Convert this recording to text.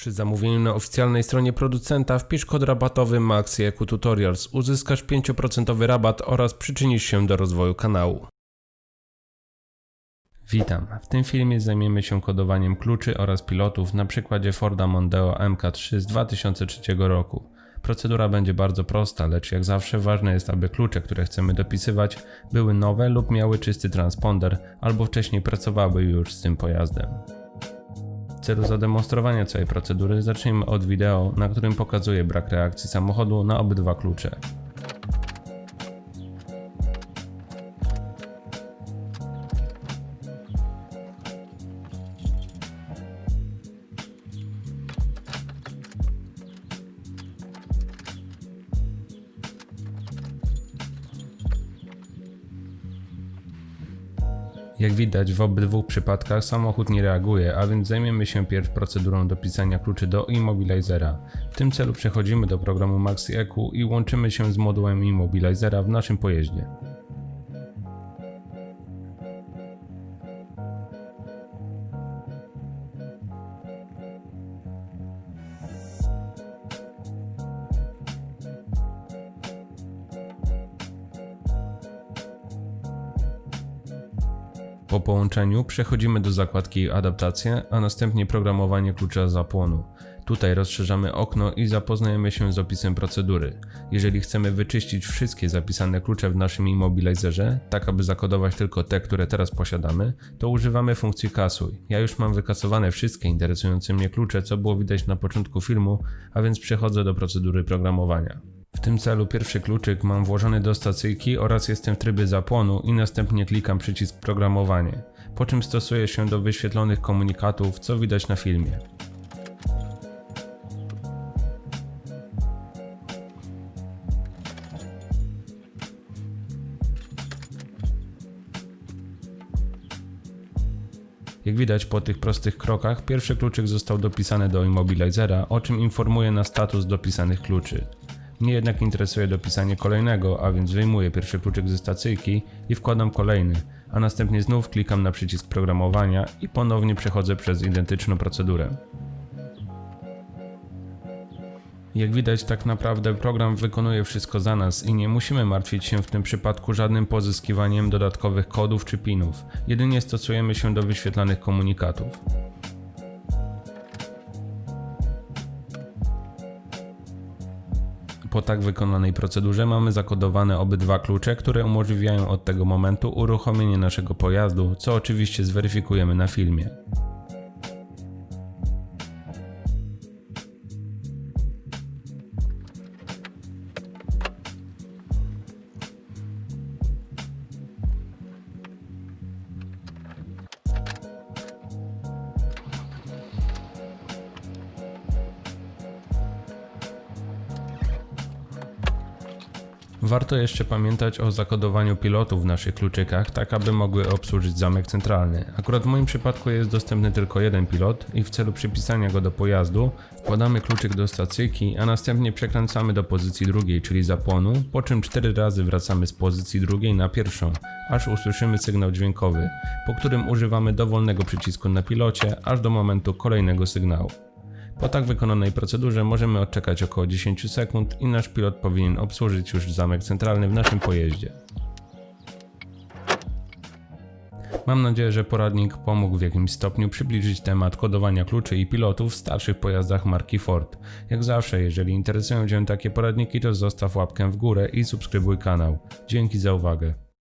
Przy zamówieniu na oficjalnej stronie producenta wpisz kod rabatowy MAXIEQ Tutorials. Uzyskasz 5% rabat oraz przyczynisz się do rozwoju kanału. Witam. W tym filmie zajmiemy się kodowaniem kluczy oraz pilotów na przykładzie Forda Mondeo MK3 z 2003 roku. Procedura będzie bardzo prosta, lecz jak zawsze ważne jest, aby klucze, które chcemy dopisywać, były nowe lub miały czysty transponder, albo wcześniej pracowały już z tym pojazdem. W celu zademonstrowania całej procedury zacznijmy od wideo, na którym pokazuję brak reakcji samochodu na obydwa klucze. Jak widać, w obydwu przypadkach samochód nie reaguje, a więc zajmiemy się pierw procedurą dopisania kluczy do Immobilizera. W tym celu przechodzimy do programu MaxiEQ i łączymy się z modułem Immobilizera w naszym pojeździe. Po połączeniu przechodzimy do zakładki Adaptacje, a następnie Programowanie klucza zapłonu. Tutaj rozszerzamy okno i zapoznajemy się z opisem procedury. Jeżeli chcemy wyczyścić wszystkie zapisane klucze w naszym immobilizerze, tak aby zakodować tylko te, które teraz posiadamy, to używamy funkcji kasuj. Ja już mam wykasowane wszystkie interesujące mnie klucze, co było widać na początku filmu, a więc przechodzę do procedury programowania. W tym celu pierwszy kluczyk mam włożony do stacyjki oraz jestem w trybie zapłonu i następnie klikam przycisk programowanie, po czym stosuję się do wyświetlonych komunikatów, co widać na filmie. Jak widać po tych prostych krokach, pierwszy kluczyk został dopisany do Immobilizera, o czym informuje nas status dopisanych kluczy. Mnie jednak interesuje dopisanie kolejnego, a więc wyjmuję pierwszy kluczyk ze stacyjki i wkładam kolejny, a następnie znów klikam na przycisk programowania i ponownie przechodzę przez identyczną procedurę. Jak widać, tak naprawdę program wykonuje wszystko za nas i nie musimy martwić się w tym przypadku żadnym pozyskiwaniem dodatkowych kodów czy pinów. Jedynie stosujemy się do wyświetlanych komunikatów. Po tak wykonanej procedurze mamy zakodowane obydwa klucze, które umożliwiają od tego momentu uruchomienie naszego pojazdu, co oczywiście zweryfikujemy na filmie. Warto jeszcze pamiętać o zakodowaniu pilotów w naszych kluczykach, tak aby mogły obsłużyć zamek centralny. Akurat w moim przypadku jest dostępny tylko jeden pilot i w celu przypisania go do pojazdu wkładamy kluczyk do stacyjki, a następnie przekręcamy do pozycji drugiej, czyli zapłonu, po czym cztery razy wracamy z pozycji drugiej na pierwszą, aż usłyszymy sygnał dźwiękowy, po którym używamy dowolnego przycisku na pilocie, aż do momentu kolejnego sygnału. Po tak wykonanej procedurze możemy odczekać około 10 sekund i nasz pilot powinien obsłużyć już zamek centralny w naszym pojeździe. Mam nadzieję, że poradnik pomógł w jakimś stopniu przybliżyć temat kodowania kluczy i pilotów w starszych pojazdach marki Ford. Jak zawsze, jeżeli interesują Cię takie poradniki, to zostaw łapkę w górę i subskrybuj kanał. Dzięki za uwagę.